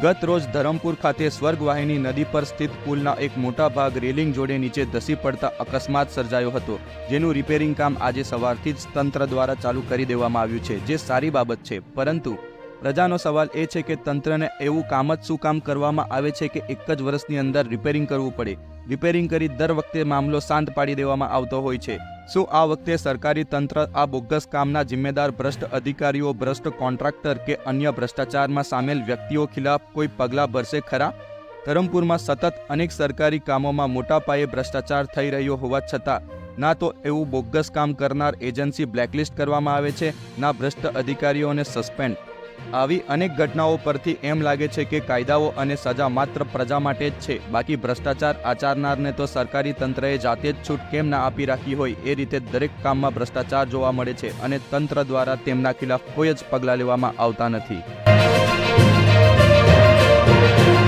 ગત રોજ ધરમપુર ખાતે સ્વર્ગવાહિની નદી પર સ્થિત પુલના એક મોટા ભાગ રેલિંગ જોડે નીચે ધસી પડતા અકસ્માત સર્જાયો હતો, જેનું રિપેરિંગ કામ આજે સવારથી જ તંત્ર દ્વારા ચાલુ કરી દેવામાં આવ્યું છે, જે સારી બાબત છે, પરંતુ પ્રજાનો સવાલ એ છે કે તંત્રને એવું કામ જ શું કામ કરવામાં આવે છે કે એક જ વર્ષની અંદર રિપેરિંગ કરવું પડે? રિપેરિંગ કરી દર વખતે મામલો શાંત પાડી દેવામાં આવતો હોય છે. શું આ વખતે સરકારી તંત્ર આ બોગસ કામના જિમ્મેદાર ભ્રષ્ટ અધિકારીઓ, ભ્રષ્ટ કોન્ટ્રાક્ટર કે અન્ય ભ્રષ્ટાચારમાં સામેલ વ્યક્તિઓ ખિલાફ કોઈ પગલાં ભરશે ખરા? ધરમપુરમાં સતત અનેક સરકારી કામોમાં મોટા પાયે ભ્રષ્ટાચાર થઈ રહ્યો હોવા છતાં, ના તો એવું બોગસ કામ કરનાર એજન્સી બ્લેકલિસ્ટ કરવામાં આવે છે, ના ભ્રષ્ટ અધિકારીઓને સસ્પેન્ડ. આવી અનેક ઘટનાઓ પરથી એમ લાગે છે કે કાયદાઓ અને સજા માત્ર પ્રજા માટે જ છે. બાકી ભ્રષ્ટાચાર આચરનારને તો સરકારી તંત્રએ જાતે જ છૂટ કેમ ના આપી રાખી હોય એ રીતે દરેક કામમાં ભ્રષ્ટાચાર જોવા મળે છે અને તંત્ર દ્વારા તેમના ખિલાફ કોઈ જ પગલાં લેવામાં આવતા નથી.